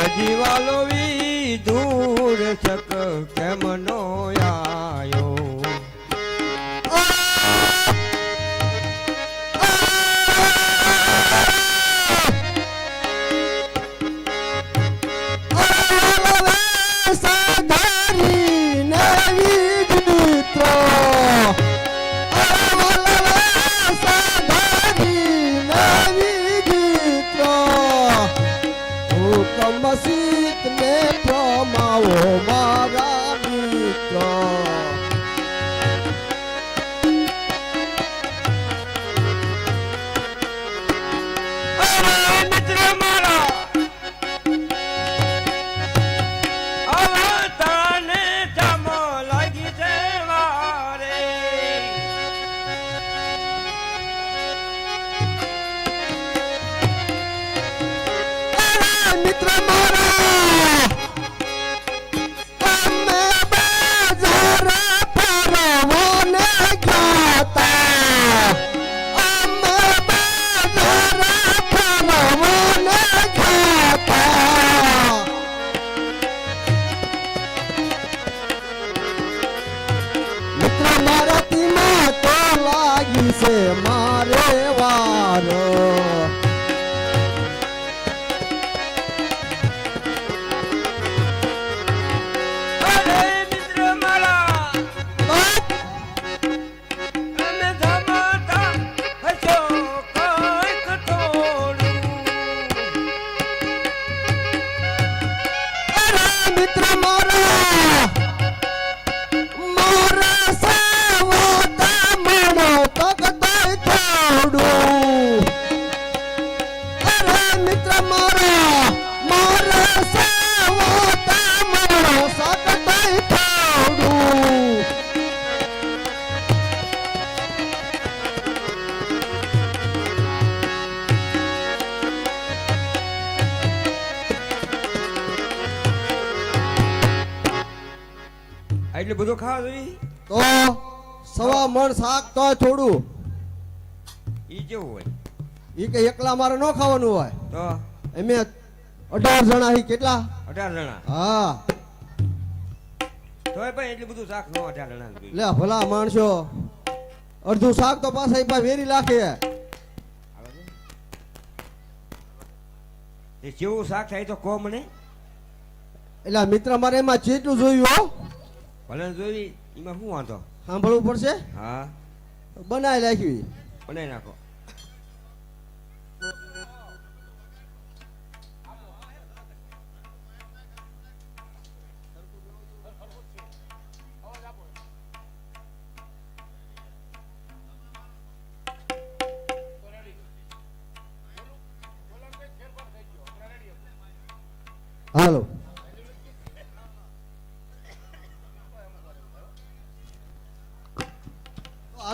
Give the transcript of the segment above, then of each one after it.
હજીવાલો વી ધૂર છક કેમ નો આયો? જોઈએ તો સવા મણ શાક તો થોડું ઈ કેવું હોય? ઈ કે એકલા મારે ન ખાવાનું હોય. તો? એમે અઢાર જણા હી કેટલા? અઢાર જણા? હા. તોય પણ એટલું બધું શાક નો અઢાર જણા લે ભલા માણસો. અડધું શાક તો પાછા ભાઈ વેરી લાખે. કેવું શાક થાય તો કહો મને. એટલે મિત્ર મારે એમાં જેટલું જોયું હો ભલે જોઈ એમાં શું વાંધો? સાંભળવું પડશે? હા. બનાવી નાખવી બનાવી નાખો.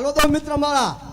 હાલો તો મિત્ર મારા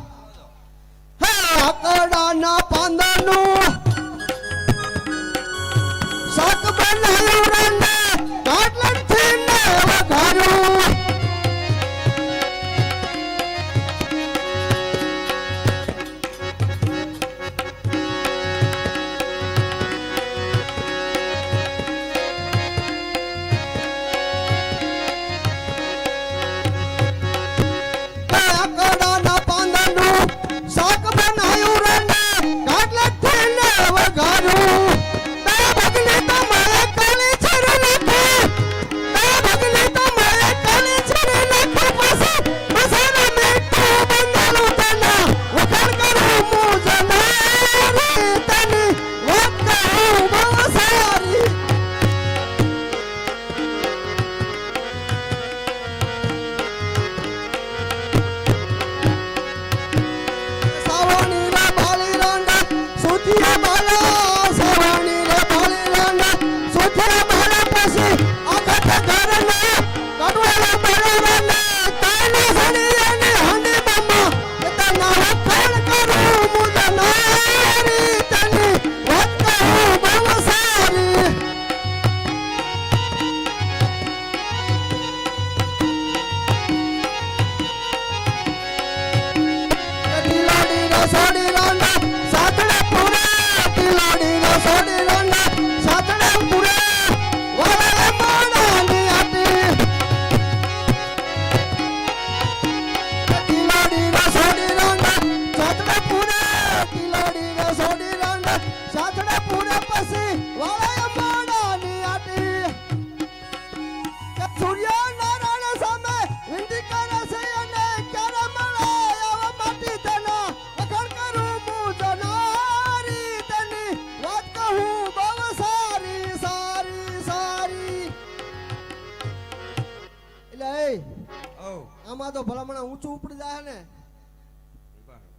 ઊંચું ઉપડી જાય ને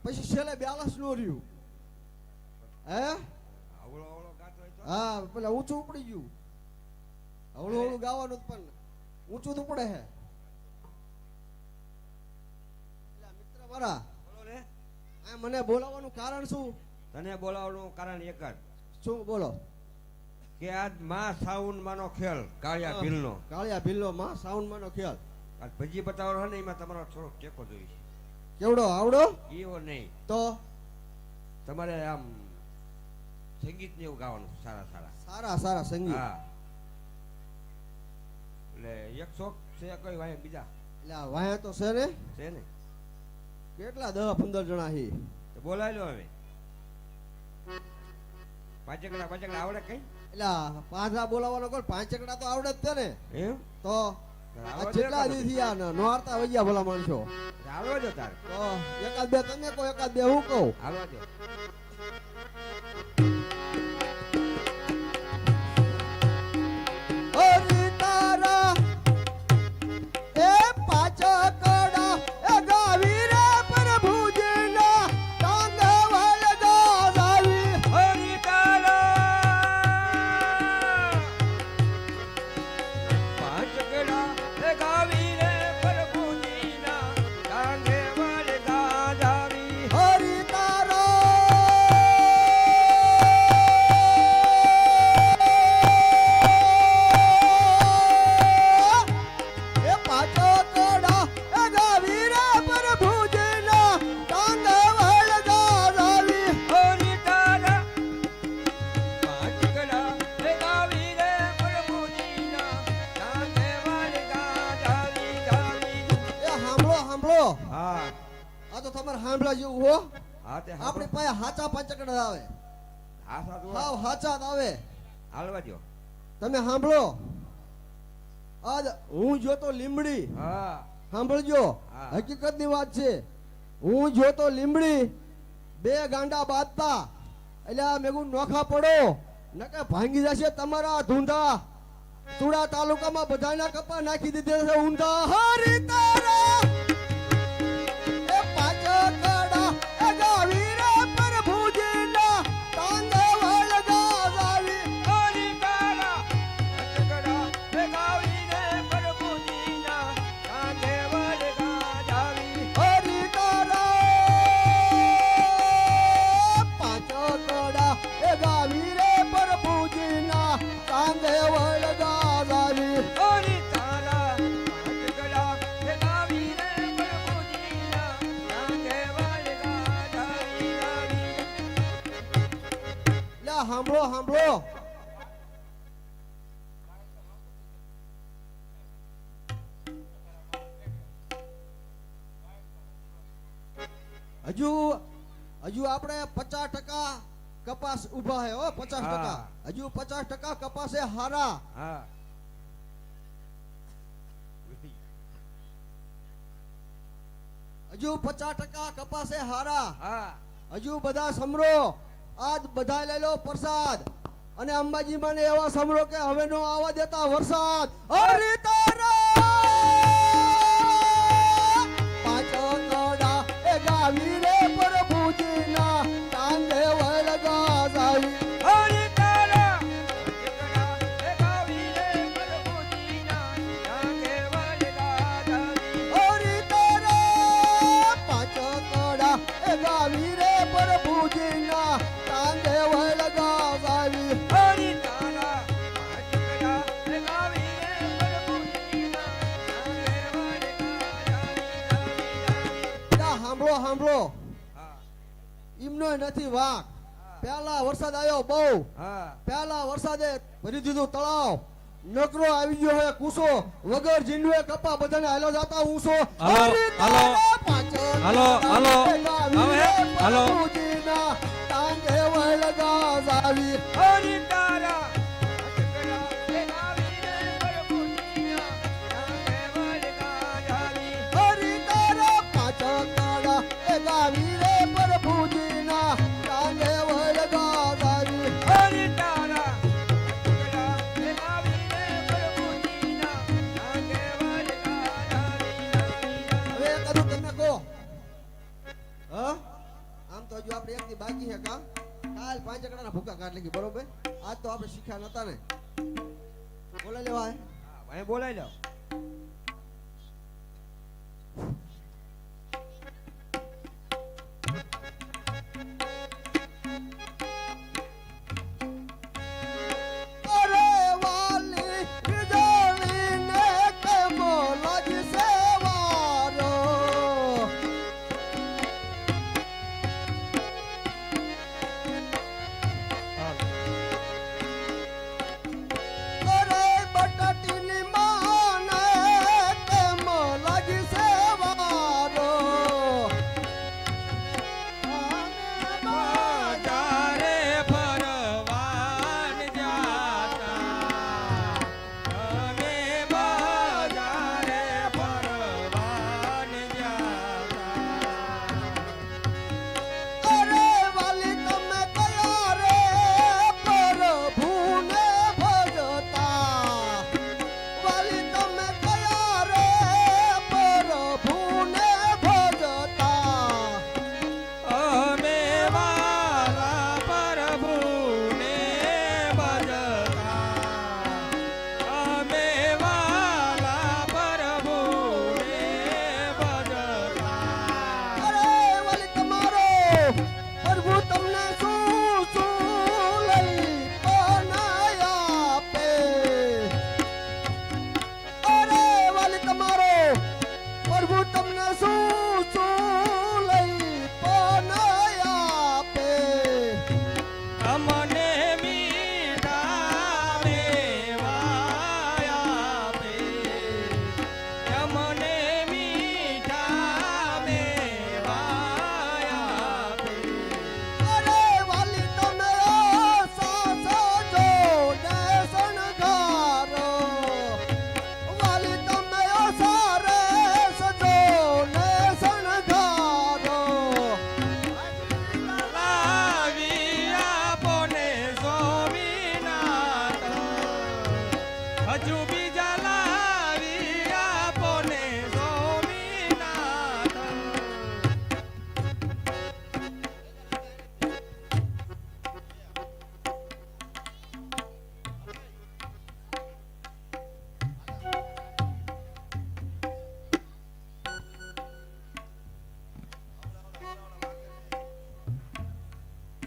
પછી છેલ્લે બેલેન્સ નો રહ્યું. હે? હા પેલા ઊંચું ઉપડી ગયું. હવળું હવળું ગાવાનું પણ ઊંચું તો પડે હે. મિત્ર મારા આ મને બોલાવવાનું કારણ શું? તને બોલાવવાનું કારણ એક જ. શું બોલો? કે આજમાં સાઉન્ડ માનો ખેલ કાળિયા ભીલનો. કાળિયા ભીલ્લો માં સાઉન્ડ માનો ખ્યાલ આજ ભજી બતાવવાનો ને એમાં તમારો થોડો ટેકો જોઈએ. કેવડો આવડો? એવો નહીં. તો? તમારે આમ સંગીત ને એવું ગાવાનું સારા સારા. સારા સારા સંગીત. હા. એટલે એક શોખ છે કઈ વાય બીજા? એટલે વાયા તો છે ને. છે ને? કેટલા દસ પંદર જણા હી. બોલાવી લો હવે. પાંચેકડા પાંચકડા આવડે કઈ? એટલે પાંચ પાંચડા બોલાવવાનો કોઈ પાંચેકડા તો આવડે જ છે ને. એમ? તો? આ આવડે જેટલા ને? દી થયા ને નોરતા વૈયા ભલા માણસો. આવડો જો તાર. એકાદ બે તમે કહો એકાદ બે હું કહું? આવડો સાંભળો. આજ હું જોતો લીમડી સાંભળજો. હકીકતની વાત છે. હું જોતો લીમડી બે ગાંડા બાંધતા. એટલે આ મેગું નોખા પડો. નકે ભાંગી જશે તમારા ધૂંધા. ચૂડા તાલુકામાં બધાના કપા નાખી દીધા છે ઊંધા. હરી તારા. સાંભળો હજુ હજુ આપણે પચાસ ટકા કપાસ ઊભા હે હો પચાસ ટકા. હજુ પચાસ ટકા કપાસ હારા. હા. હજુ પચાસ ટકા કપાસે હારા. હજુ બધા સમરો. આજ બધા લઈ લો પ્રસાદ. અને અંબાજી મને એવા સમરો કે હવે નો આવા દેતા વરસાદ. હરિ એમનો નથી પેલા વરસાદ આવ્યો બહુ. પેલા વરસાદે ભરી દીધું તળાવ. નકરો આવી ગયો હે કુસો. વગર જીંડવે કપા બધાને હાલો જાતા ઊંસો હાલો, હાલો. હાલો, હાલો. હાલો. ટાંગે વળગા જાવી હરી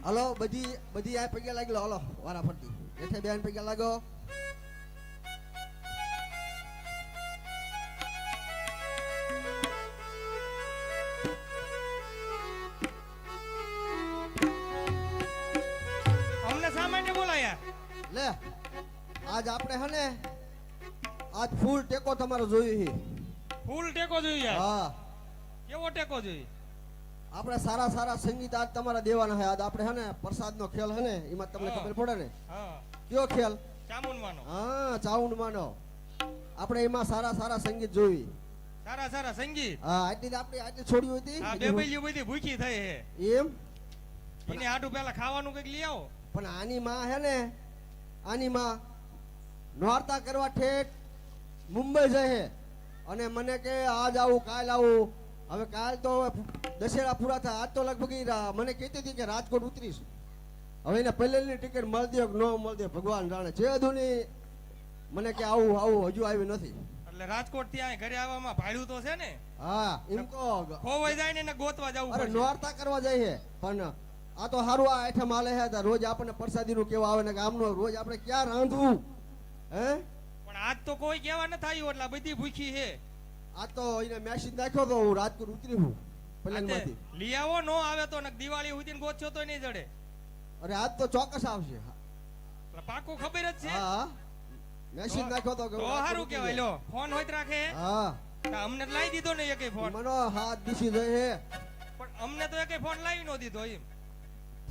હલો બધી બધી આ પૈયા લાગી લો હલો વારા ફરતી એટલે બેન પૈયા લાગો અમને સામાન્ય બોલાયા લે આજ આપણે હને આજ ફૂલ ટેકો તમારો જોયું છે ફૂલ ટેકો જોઈએ હા કેવો ટેકો જોઈએ આપણે સારા સારા સંગીત આજ તમારા દેવાના હે. આજ આપણે હે ને પ્રસાદનો ખેલ હે ને એમાં તમને ખબર પડે ને? કયો ખેલ? ચામુંડવાનો હા ચાઉન્ડ માનો. આપણે એમાં સારા સારા સંગીત જોઈ સારા સારા સંગીત. હા આટલી આપણે આટલી છોડી હતી બે બૈલી બધી ભૂખી થઈ હે. એમ? એને આટું પેલા ખાવાનું કંઈક લઈ આવો. પણ આની માં હે ને આની માં નોરતા કરવા ઠેઠ મુંબઈ જાય હે અને મને કે આજ આવું કાલ આવું હવે કાલ તો દશેરા પૂરા થાય આજ તો લગભગ મને કહેતી હતી કે રાજકોટ ઉતરીશ. હવે એને પહેલેની ટિકિટ મળતી ન મળતી ભગવાન જાણે. જે ધોની મને કે આવું આવું હજુ આવી નથી. એટલે રાજકોટથી અહીં ઘરે આવવામાં ભાડું તો છે ને? હા એમ કહો. ખોવાઈ જાય ને એને ગોતવા જવું અરે નોરતા કરવા જાય છે પણ આ તો સારું આ આઠમ આલે છે તો રોજ આપણને પ્રસાદીનું કેવા આવે ને ગામનો રોજ આપણે ક્યાં રાંધવું? હે? પણ આજ તો કોઈ કેવા ન થાય એટલે બધી ભૂખી છે આ તો એને મેસેજ નાખ્યો તો હું રાજકોટ ઉતરી હું પ્લેનમાંથી લઈ આવો નો આવે તો ને દિવાળી સુધી ગોતશો તો નહીં જડે. અરે આજ તો ચોક્કસ આવશે. પાકું ખબર જ છે. હા મેસેજ નાખ્યો તો કે તો સારું ઉતરી લો ફોન હોય તો રાખે. હા. અમને લાવી દીધો ને એકે ફોન. મનો હાથ દીસી જાય પણ અમને તો એકે ફોન લાવી નો દીધો એમ.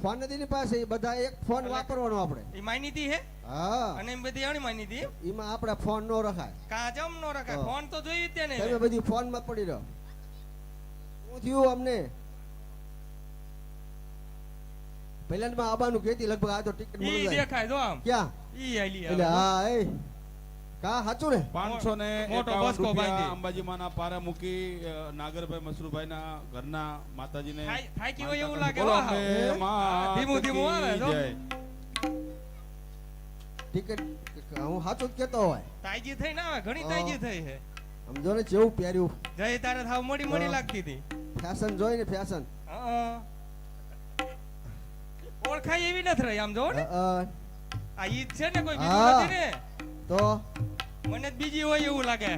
ફોન નથી ની પાસે? બધા એક ફોન વાપરવાનો આપણે. એ માન્યતી હે? હા. અને એમ બધી અણી માન્યતી એમાં? આપણે ફોન નો રખાય. કાજમ નો રખાય? ફોન તો જોઈ જ તે ને તમે બધી ફોનમાં પડી રહ્યો શું થયું અમને? પહેલા આબાનું કહેતી લગભગ આ તો ટિકિટ મળી જાય. દેખાય જો આમ. ક્યાં? ઈ આલી એટલે હા એ. કા સાચું ને? પાંચસો ને મોટો બસકો બાંધી. અંબાજી માના પારા મૂકી નાગરભાઈ મસરૂભાઈ ના ઘરના માતાજીને થાઈ- થાકી હોય એવું લાગે? ધીમું ધીમું આવે, જો. ટિકિટ હું સાચું જ કહેતો હોય. તાઈજી થઈ ના આવે? ઘણી હા. તાઈજી થઈ છે. સમજો ને જેવું પહેર્યું? જય તારે થાવ મોડી મોડી લાગતી હતી. ફેશન જોઈ ને ફેશન ઓળખાય એવી નથી રહી આમ જો ને. આ ઈદ છે ને કોઈ બીજું નથી ને? તો? મને બીજી હોય એવું લાગે.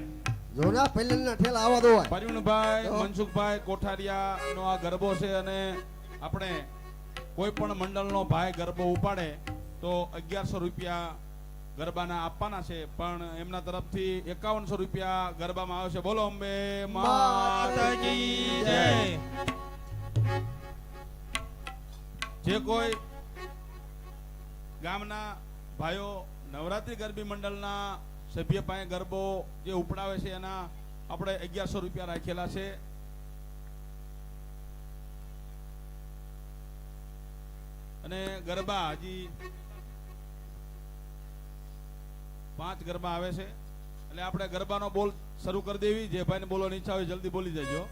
જોના પહેલા ઠેલા આવા દો હોય. પરિણભાઈ મનસુખભાઈ કોઠારિયા નો આ ગરબો છે અને આપણે કોઈ પણ મંડળનો ભાઈ ગરબો ઉપાડે તો અગિયારસો રૂપિયા ગરબાના આપવાના છે. પણ એમના તરફથી એકાવનસો રૂપિયા ગરબામાં આવે છે. બોલો અંબે માતાજી જય. જે કોઈ ગામના ભાઈઓ નવરાત્રી ગરબી મંડળના સભ્ય પાસે ગરબો જે ઉપડાવે છે એના આપણે અગિયારસો રૂપિયા રાખેલા છે. અને ગરબા હજી પાંચ ગરબા આવે છે. એટલે આપણે ગરબાનો બોલ શરૂ કરી દેવી. જે ભાઈને બોલવાની ઈચ્છા હોય જલ્દી બોલી જજો